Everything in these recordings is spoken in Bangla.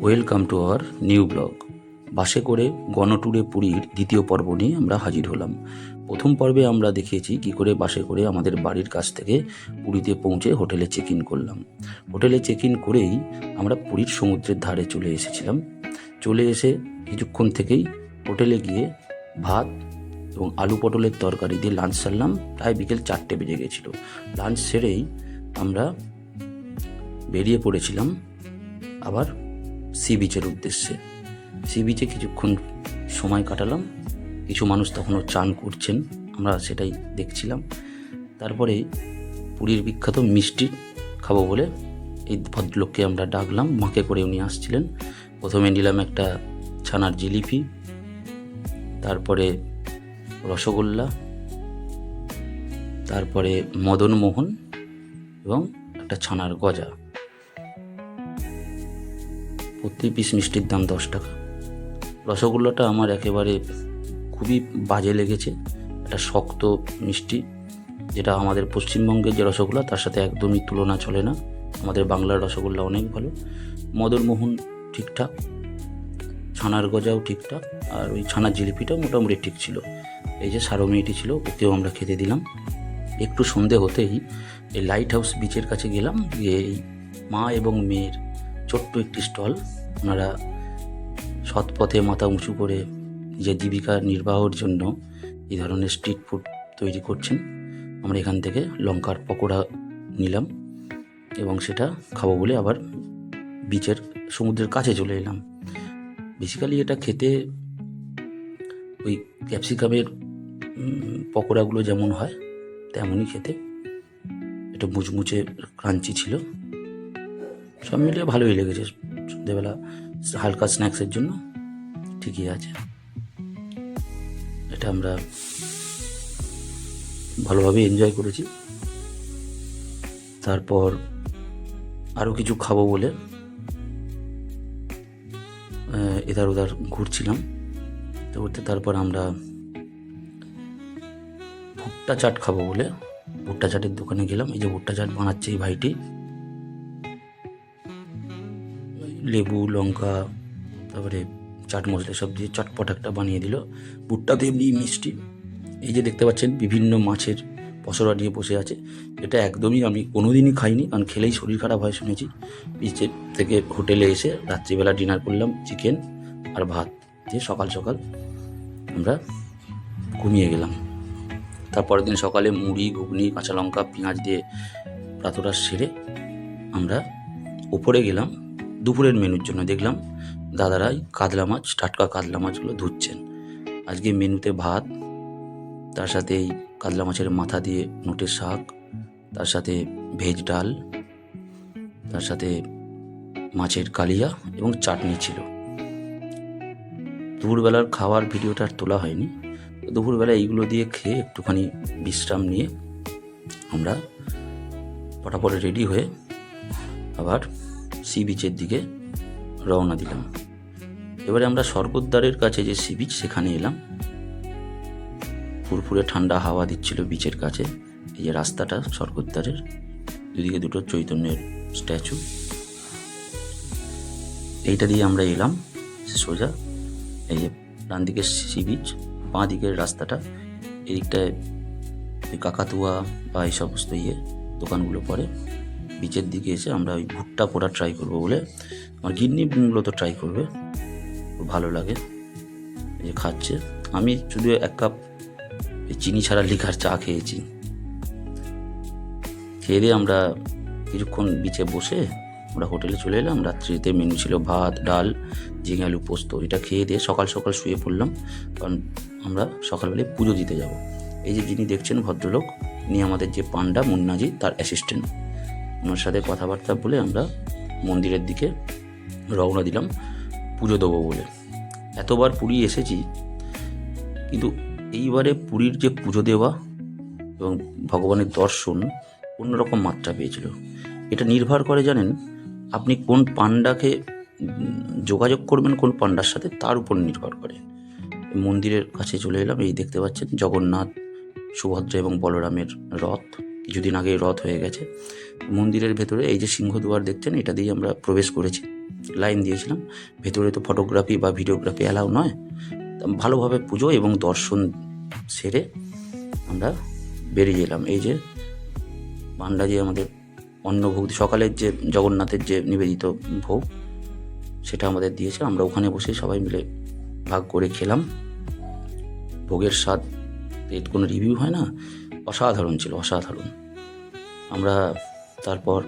Welcome to our new blog বাসে করে গণট্যুরে পুরীর দ্বিতীয় পর্ব নিয়ে আমরা হাজির হলাম। প্রথম পর্বে আমরা দেখিয়েছি কি করে বাসে করে আমাদের বাড়ির কাছ থেকে পুরীতে পৌঁছে হোটেলে চেক ইন করলাম। হোটেলে চেক ইন করেই আমরা পুরীর সমুদ্রের ধারে চলে এসেছিলাম। চলে এসে কিছুক্ষণ থেকেই হোটেলে গিয়ে ভাত এবং আলু পটলের তরকারি দিয়ে লাঞ্চ সারলাম। প্রায় বিকেল চারটে বেজে গেছিল। লাঞ্চ সেরেই আমরা বেরিয়ে পড়েছিলাম। আবার সি বিচের উদ্দেশ্যে। সি বিচে কিছুক্ষণ সময় কাটালাম। কিছু মানুষ তখনও চান করছেন, আমরা সেটাই দেখছিলাম। তারপরে পুরীর বিখ্যাত মিষ্টি খাব বলে এই ভদ্রলোককে আমরা ডাকলাম, মাকে করে উনি আসছিলেন। প্রথমে নিলাম একটা ছানার জিলিপি, তারপরে রসগোল্লা, তারপরে মদনমোহন এবং একটা ছানার গজা। প্রতি পিস মিষ্টির দাম দশ টাকা। রসগোল্লাটা আমার একেবারে খুবই বাজে লেগেছে। একটা শক্ত মিষ্টি, যেটা আমাদের পশ্চিমবঙ্গের যে রসগোল্লা, তার সাথে একদমই তুলনা চলে না। আমাদের বাংলার রসগোল্লা অনেক ভালো। মদনমোহন ঠিকঠাক, ছানার গজাও ঠিকঠাক, আর ওই ছানার জিলিপিটাও মোটামুটি ঠিক ছিল। এই যে সারমেয়টি ছিল, ওকেও আমরা খেতে দিলাম। একটু সন্ধে হতেই এই লাইট হাউস বিচের কাছে গেলাম, গিয়ে এই মা এবং মেয়ের ছোট্ট একটি স্টল। ওনারা সৎ পথে মাথা উঁচু করে নিজের জীবিকা নির্বাহের জন্য এই ধরনের স্ট্রিট ফুড তৈরি করছেন। আমরা এখান থেকে লঙ্কার পকোড়া নিলাম এবং সেটা খাব বলে আবার বিচের সমুদ্রের কাছে চলে এলাম। বেসিক্যালি এটা খেতে ওই ক্যাপসিকামের পকোড়াগুলো যেমন হয়, তেমনই খেতে। এটা মুচমুচে ক্রাঞ্চি ছিল। সব মিলিয়ে ভালোই লেগেছে। সন্ধ্যেবেলা হালকা স্ন্যাক্সের জন্য ঠিকই আছে। এটা আমরা ভালোভাবে এনজয় করেছি। তারপর আরও কিছু খাব বলে এধার ওধার ঘুরছিলাম। তো করতে তারপর আমরা ভুট্টা চাট খাব বলে, ভুট্টা চাটের দোকানে গেলাম। এই যে ভুট্টা চাট বানাচ্ছে এই ভাইটি। লেবু, লঙ্কা, তারপরে চাট মশলা সব দিয়ে চটপট একটা বানিয়ে দিল। ভুট্টা তো এমনি মিষ্টি। এই যে দেখতে পাচ্ছেন, বিভিন্ন মাছের পসরা নিয়ে বসে আছে। এটা একদমই আমি কোনোদিনই খাইনি, কারণ খেলেই শরীর খারাপ হয় শুনেছি। বিচের থেকে হোটেলে এসে রাত্রিবেলা ডিনার করলাম, চিকেন আর ভাত দিয়ে সকাল সকাল আমরা ঘুমিয়ে গেলাম। তারপরের দিন সকালে মুড়ি, ঘুগনি, কাঁচা লঙ্কা, পেঁয়াজ দিয়ে প্রাতরা সেরে আমরা ওপরে গেলাম। দুপুরের মেনুর জন্য দেখলাম দাদারাই কাতলা মাছ, টাটকা কাতলা মাছগুলো ধুচ্ছেন। আজকে মেনুতে ভাত, তার সাথে এই কাতলা মাছের মাথা দিয়ে নোটের শাক, তার সাথে ভেজ ডাল, তার সাথে মাছের কালিয়া এবং চাটনি ছিল। দুপুরবেলার খাওয়ার ভিডিওটা আর তোলা হয়নি। দুপুরবেলা এইগুলো দিয়ে খেয়ে একটুখানি বিশ্রাম নিয়ে আমরা ফটাফট রেডি হয়ে আবার সি বিচের দিকে রওনা দিলাম। এবারে আমরা স্বর্গদ্বারের কাছে যে সি বিচ সেখানে এলাম। ফুরফুরে ঠান্ডা হাওয়া দিচ্ছিল বিচের কাছে। এই যে রাস্তাটা স্বর্গদ্বারের, দুদিকে দুটো চৈতন্যের স্ট্যাচু এইটা দিয়ে আমরা এলাম সোজা। এই যে ডান দিকে সি বিচ বাঁ দিকের রাস্তাটা। এদিকটায় কাকাতুয়া বা এই সমস্ত ইয়ে দোকানগুলো পড়ে। বিচের দিকে এসে আমরা ওই ভুট্টা পোড়া ট্রাই করব বলে আমার গিন্নি মূলত ট্রাই করবে। ভালো লাগে। এই যে খাচ্ছে। আমি শুধু এক কাপ চিনি ছাড়া লিখার চা খেয়েছি। খেয়ে দিয়ে আমরা কিছুক্ষণ বিচে বসে আমরা হোটেলে চলে এলাম। রাত্রিতে মেনু ছিল ভাত, ডাল, ঝিঙে আলু পোস্ত। এটা খেয়ে দিয়ে সকাল সকাল শুয়ে পড়লাম। কারণ আমরা সকালবেলায় পুজো দিতে যাব। এই যে যিনি দেখছেন ভদ্রলোক, ইনি আমাদের যে পান্ডা মুন্নাজি, তার অ্যাসিস্ট্যান্ট ওনার সাথে কথাবার্তা বলে আমরা মন্দিরের দিকে রওনা দিলাম, পুজো দেবো বলে। এতবার পুরী এসেছি, কিন্তু এইবারে পুরীর যে পুজো দেওয়া এবং ভগবানের দর্শন অন্যরকম মাত্রা পেয়েছিল। এটা নির্ভর করে, জানেন, আপনি কোন পান্ডাকে যোগাযোগ করবেন, কোন পান্ডার সাথে তার উপর নির্ভর করে। মন্দিরের কাছে চলে এলাম, এই দেখতে পাচ্ছেন জগন্নাথ, সুভদ্রা এবং বলরামের রথ। কিছুদিন আগে রথ হয়ে গেছে। মন্দিরের ভেতরে এই যে সিংহদুয়ার দেখছেন, এটা দিয়ে আমরা প্রবেশ করেছি। লাইন দিয়েছিলাম। ভেতরে তো ফটোগ্রাফি বা ভিডিওগ্রাফি অ্যালাউ নয়। ভালোভাবে পুজো এবং দর্শন সেরে আমরা বেরিয়ে এলাম। এই যে পান্ডা যে আমাদের অন্নভোগ, সকালের যে জগন্নাথের যে নিবেদিত ভোগ, সেটা আমাদের দিয়েছে। আমরা ওখানে বসে সবাই মিলে ভাগ করে খেলাম। ভোগের স্বাদ, এর কোনো রিভিউ হয় না। অসাধারণ ছিল, অসাধারণ। আমরা তারপর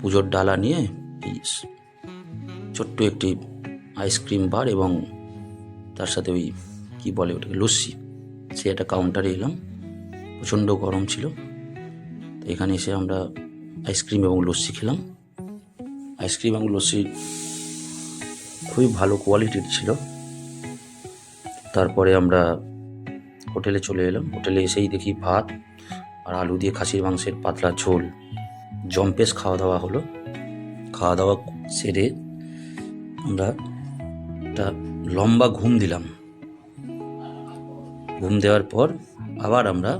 পুজোর ডালা নিয়ে ছোট্ট একটি আইসক্রিম বার এবং তার সাথে ওই কী বলে ওটাকে, লস্যি, সে একটা কাউন্টারে এলাম। প্রচণ্ড গরম ছিল। তো এখানে এসে আমরা আইসক্রিম এবং লস্যি খেলাম। আইসক্রিম এবং লস্যি খুবই ভালো কোয়ালিটির ছিল। তারপরে আমরা হোটেলে চলে এলাম। হোটেলে এসেই দেখি ভাত আর আলু দিয়ে খাসির মাংসের পাতলা ঝোল। জম্পেস খাওয়া দাওয়া হলো। খাওয়া দাওয়া সেরে আমরা একটা লম্বা ঘুম দিলাম। ঘুম দেওয়ার পর আবার আমরা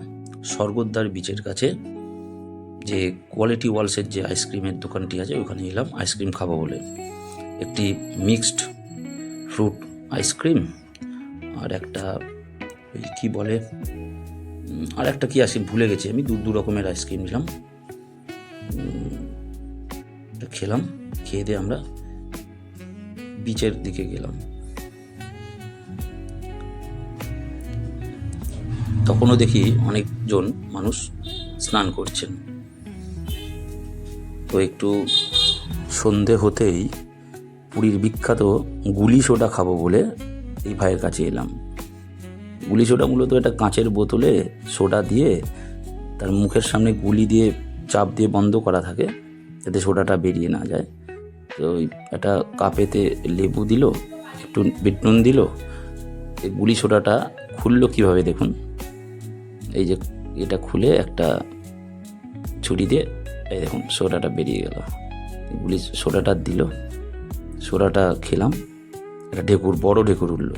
স্বর্গদ্বার বিচের কাছে যে কোয়ালিটি ওয়ালসের যে আইসক্রিমের দোকানটি আছে, ওখানে এলাম আইসক্রিম খাব বলে। একটি মিক্সড ফ্রুট আইসক্রিম আর একটা ওই কী বলে? আর একটা কি আছে? ভুলে গেছি আমি। দু দু রকমের আইসক্রিম নিলাম। খেলাম। খেয়ে দিয়ে আমরা বিচের দিকে গেলাম। তখনও দেখি অনেকজন মানুষ স্নান করছেন। তো একটু সন্ধে হতেই পুরীর বিখ্যাত গুলি সোডা খাব বলে এই ভাইয়ের কাছে এলাম। গুলি সোডা মূলত একটা কাঁচের বোতলে সোডা দিয়ে তার মুখের সামনে গুলি দিয়ে, চাপ দিয়ে বন্ধ করা থাকে, যাতে সোডাটা বেরিয়ে না যায়। তো ওই একটা কাপেতে লেবু দিল, একটু বিট নুন দিল, এই গুলি সোডাটা খুললো কীভাবে দেখুন? এই যে এটা খুলে একটা ছুরি দিয়ে, এই দেখুন সোডাটা বেরিয়ে গেল। গুলি সোডাটা দিল, সোডাটা খেলাম, একটা ঢেকুর, বড় ঢেকুর উঠল।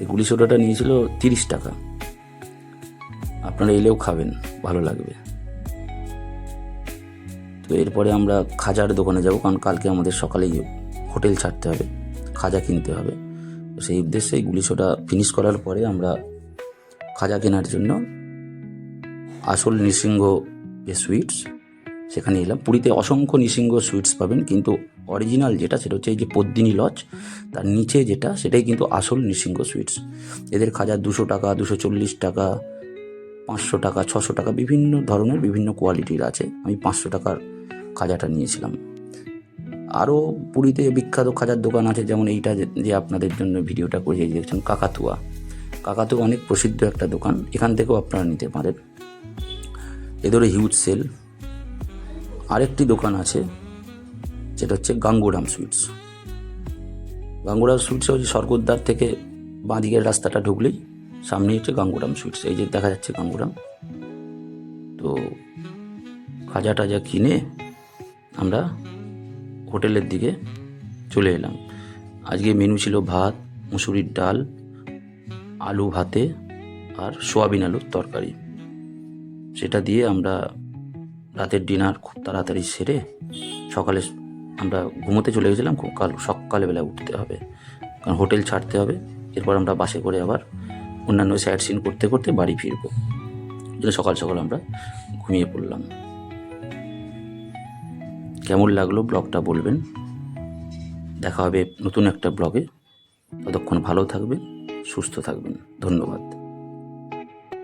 এই গুলি সোডাটা নিয়েছিল তিরিশ টাকা। আপনারা এলেও খাবেন, ভালো লাগবে। তো এরপরে আমরা খাজার দোকানে যাব, কারণ কালকে আমাদের সকালেই হোটেল ছাড়তে হবে, খাজা কিনতে হবে। তো সেই উদ্দেশ্যে এই গুলি সোডা ফিনিশ করার পরে আমরা খাজা কেনার জন্য আসল নৃসিংহ সুইটস সেখানে এলাম। পুরীতে অসংখ্য নৃসিংহ সুইটস পাবেন, কিন্তু অরিজিনাল যেটা সেটা হচ্ছে এই যে পদ্মিনী লজ তার নিচে যেটা সেটাই কিন্তু আসল নৃসিংহ সুইটস এদের খাজা দুশো টাকা, দুশো চল্লিশ টাকা, পাঁচশো টাকা, ছশো টাকা, বিভিন্ন ধরনের বিভিন্ন কোয়ালিটির আছে। আমি পাঁচশো টাকার খাজাটা নিয়েছিলাম। আরও পুরীতে বিখ্যাত খাজার দোকান আছে, যেমন এইটা যে- আপনাদের জন্য ভিডিওটা করে দেখছেন কাকাতুয়া। কাকাতুয়া অনেক প্রসিদ্ধ একটা দোকান, এখান থেকেও আপনারা নিতে পারেন। এদের হিউজ সেল আরেকটি দোকান আছে, যেটা হচ্ছে গাঙ্গুরাম সুইটস। গাঙ্গুরাম সুইটস হচ্ছে স্বর্গদ্বার থেকে বাঁদিকের রাস্তাটা ঢুকলেই সামনে হচ্ছে গাঙ্গুরাম সুইটস, এই যে দেখা যাচ্ছে গাঙ্গুরাম। তো খাজা টাজা কিনে আমরা হোটেলের দিকে চলে এলাম। আজকে মেনু ছিল ভাত, মুসুরির ডাল, আলু ভাতে আর সোয়াবিন আলুর তরকারি। সেটা দিয়ে আমরা রাতের ডিনার খুব তাড়াতাড়ি সেরে সকালে আমরা ঘুমোতে চলে গেছিলাম, খুব কাল সকালবেলা উঠতে হবে। কারণ হোটেল ছাড়তে হবে। এরপর আমরা বাসে করে আবার অন্যান্য সাইট সিন করতে করতে বাড়ি ফিরবো। জন্য সকাল সকাল আমরা ঘুমিয়ে পড়লাম। কেমন লাগল ব্লগটা বলবেন। দেখা হবে নতুন একটা ব্লগে। ততক্ষণ ভালো থাকবেন, সুস্থ থাকবেন। ধন্যবাদ।